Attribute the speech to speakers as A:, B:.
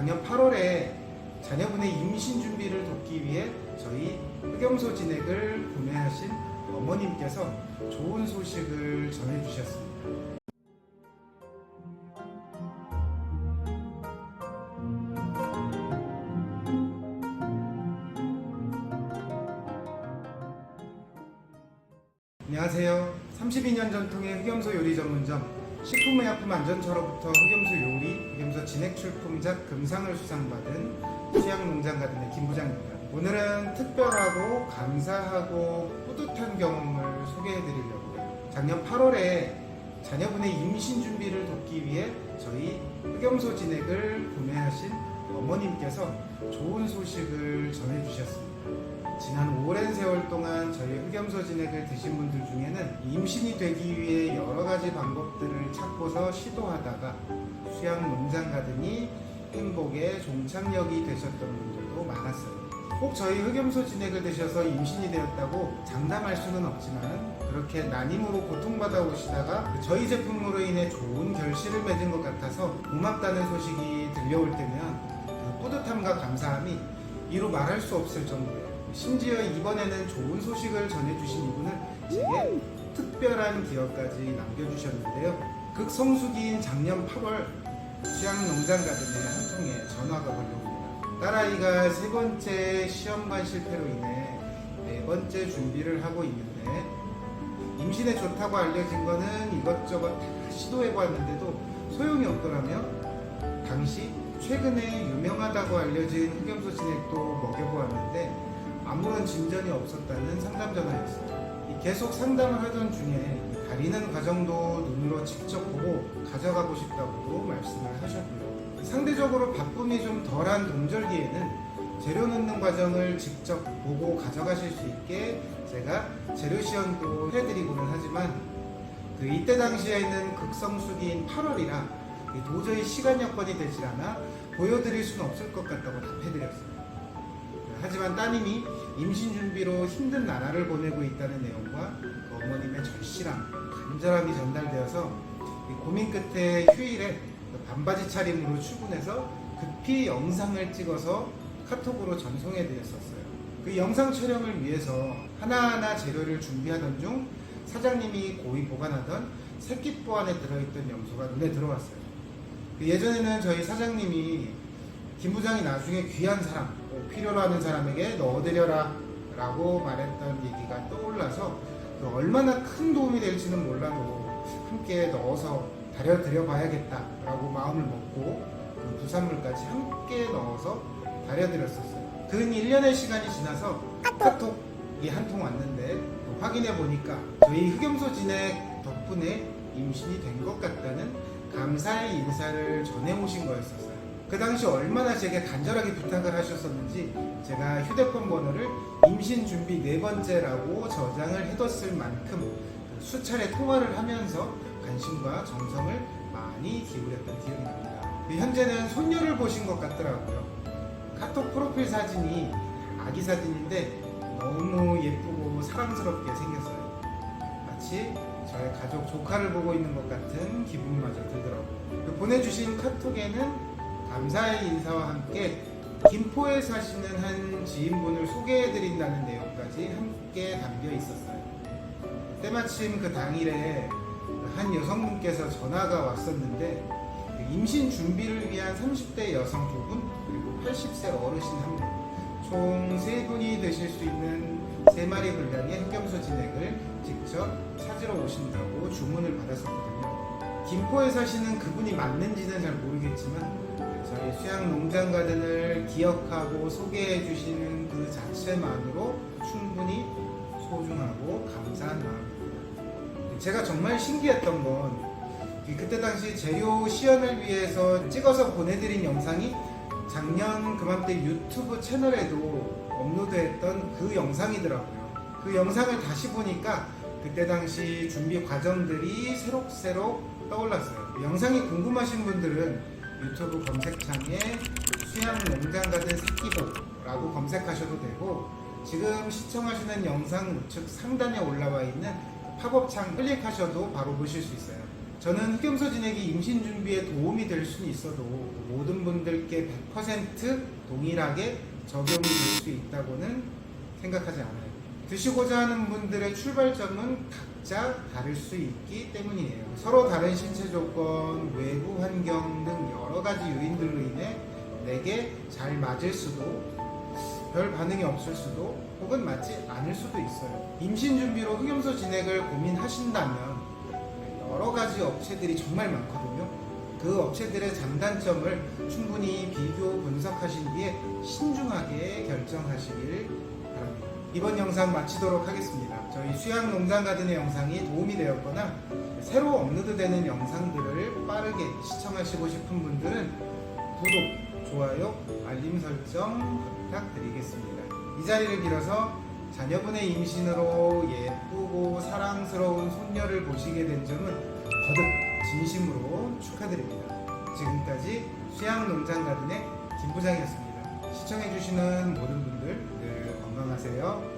A: 작년 8월에 자녀분의 임신 준비를 돕기 위해 저희 흑염소 진액을 구매하신 어머님께서 좋은 소식을 전해주셨습니다. 안녕하세요. 32년 전통의 흑염소 요리 전문점 식품의약품 안전처로부터 흑염소 요리, 흑염소 진액 출품작 금상을 수상받은 수양농장가든의 김 부장입니다. 오늘은 특별하고 감사하고 뿌듯한 경험을 소개해드리려고요. 작년 8월에 자녀분의 임신 준비를 돕기 위해 저희 흑염소 진액을 구매하신 어머님께서 좋은 소식을 전해주셨습니다. 지난 오랜 세월 동안 저희 흑염소 진액을 드신 분들 중에는 임신이 되기 위해 여러 가지 방법들을 찾고서 시도하다가 수양 농장 가더니 행복의 종착역이 되셨던 분들도 많았어요. 꼭 저희 흑염소 진액을 드셔서 임신이 되었다고 장담할 수는 없지만 그렇게 난임으로 고통받아 오시다가 저희 제품으로 인해 좋은 결실을 맺은 것 같아서 고맙다는 소식이 들려올 때면 그 뿌듯함과 감사함이 이루 말할 수 없을 정도예요. 심지어 이번에는 좋은 소식을 전해주신 이분은 제게 특별한 기억까지 남겨주셨는데요. 극성수기인 작년 8월 수양농장 가든에 한 통에 전화가 걸려옵니다. 딸아이가 세 번째 시험관 실패로 인해 네 번째 준비를 하고 있는데 임신에 좋다고 알려진 거는 이것저것 다 시도해봤는데도 소용이 없더라며 당시 최근에 유명하다고 알려진 흑염소 진액도 먹여보았는데 아무런 진전이 없었다는 상담 전화였어요. 이 계속 상담을 하던 중에 이 다리는 과정도 눈으로 직접 보고 가져가고 싶다고도 말씀을 하셨고요. 상대적으로 바쁨이 좀 덜한 동절기에는 재료 넣는 과정을 직접 보고 가져가실 수 있게 제가 재료 시연도 해드리고는 하지만 그 이때 당시에는 극성수기인 8월이라 도저히 시간 여건이 되질 않아 보여드릴 수는 없을 것 같다고 답해드렸어요. 하지만 따님이 임신 준비로 힘든 나날을 보내고 있다는 내용과 그 어머님의 절실함, 간절함이 전달되어서 이 고민 끝에 휴일에 그 반바지 차림으로 출근해서 급히 영상을 찍어서 카톡으로 전송해 드렸었어요. 그 영상 촬영을 위해서 하나하나 재료를 준비하던 중 사장님이 고이 보관하던 새끼뽀 안에 들어있던 염소가 눈에 들어왔어요. 그 예전에는 저희 사장님이 김 부장이 나중에 귀한 사람, 꼭 필요로 하는 사람에게 넣어드려라 라고 말했던 얘기가 떠올라서 그 얼마나 큰 도움이 될지는 몰라도 함께 넣어서 다려드려 봐야겠다 라고 마음을 먹고 그 부산물까지 함께 넣어서 다려드렸었어요. 근 1년의 시간이 지나서 카톡이 한 통 왔는데 또 확인해 보니까 저희 흑염소 진액 덕분에 임신이 된 것 같다는 감사의 인사를 전해 오신 거였었어요. 그 당시 얼마나 제게 간절하게 부탁을 하셨었는지 제가 휴대폰 번호를 임신 준비 네 번째라고 저장을 해뒀을 만큼 수차례 통화를 하면서 관심과 정성을 많이 기울였던 기억이 납니다. 그 현재는 손녀를 보신 것 같더라고요. 카톡 프로필 사진이 아기 사진인데 너무 예쁘고 사랑스럽게 생겼어요. 마치 저의 가족 조카를 보고 있는 것 같은 기분마저 들더라고요. 그 보내주신 카톡에는 감사의 인사와 함께 김포에 사시는 한 지인분을 소개해드린다는 내용까지 함께 담겨 있었어요. 때마침 그 당일에 한 여성분께서 전화가 왔었는데 그 임신 준비를 위한 30대 여성 두 분, 그리고 80세 어르신 한 분, 총 세 분이 되실 수 있는 세 마리 분량의 흑염소 진액을 직접 찾으러 오신다고 주문을 받았었거든요. 김포에 사시는 그분이 맞는지는 잘 모르겠지만 저희 수양 농장 가든을 기억하고 소개해 주시는 그 자체만으로 충분히 소중하고 감사한 마음입니다. 제가 정말 신기했던 건 그때 당시 재료 시연을 위해서 찍어서 보내드린 영상이 작년 그맘때 유튜브 채널에도 업로드했던 그 영상이더라고요. 그 영상을 다시 보니까 그때 당시 준비 과정들이 새록새록 떠올랐어요. 영상이 궁금하신 분들은 유튜브 검색창에 수양 농장 가든 새끼복라고 검색하셔도 되고 지금 시청하시는 영상 우측 상단에 올라와 있는 팝업창 클릭하셔도 바로 보실 수 있어요. 저는 흑염소 진액이 임신 준비에 도움이 될 수는 있어도 모든 분들께 100% 동일하게 적용이 될 수 있다고는 생각하지 않아요. 드시고자 하는 분들의 출발점은 각자 다를 수 있기 때문이에요. 서로 다른 신체 조건, 외부 환경 등 여러 가지 요인들로 인해 내게 잘 맞을 수도 별 반응이 없을 수도 혹은 맞지 않을 수도 있어요. 임신 준비로 흑염소 진액을 고민하신다면 여러 가지 업체들이 정말 많거든요. 그 업체들의 장단점을 충분히 비교 분석하신 뒤에 신중하게 결정하시길. 이번 영상 마치도록 하겠습니다. 저희 수양 농장 가든의 영상이 도움이 되었거나 새로 업로드되는 영상들을 빠르게 시청하시고 싶은 분들은 구독, 좋아요, 알림 설정 부탁드리겠습니다. 이 자리를 빌어서 자녀분의 임신으로 예쁘고 사랑스러운 손녀를 보시게 된 점은 거듭 진심으로 축하드립니다. 지금까지 수양농장 가든의 김 부장이었습니다. 시청해주시는 모든 분들 건강하세요.